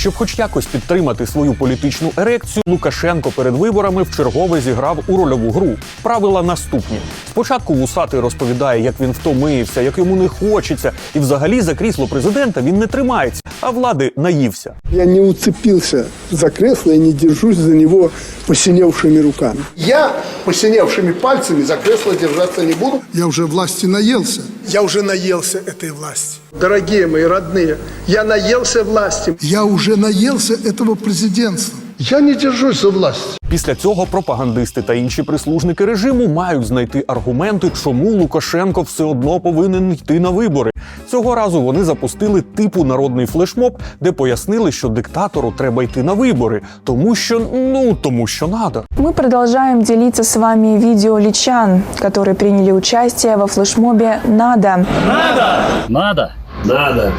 Щоб хоч якось підтримати свою політичну ерекцію, Лукашенко перед виборами вчергове зіграв у рольову гру. Правила наступні: спочатку вусатий розповідає, як він втомився, як йому не хочеться, і взагалі за крісло президента він не тримається, а влади наївся. Я не уцепился за кресло и не держусь за него посиневшими руками. Я посиневшими пальцами за кресло держаться не буду. Я уже власти наелся. Я уже наелся этой власти. Дорогие мои родные, я наелся власти. Я уже наелся этого президентства. Я не держусь за власть. Після цього пропагандисти та інші прислужники режиму мають знайти аргументи, чому Лукашенко все одно повинен йти на вибори. Цього разу вони запустили типу народний флешмоб, де пояснили, що диктатору треба йти на вибори, тому що ну тому що надо. Ми продовжуємо ділитися з вами відео лічан, які прийняли участь во флешмобі «Надо». Надо? Надо. надо. надо!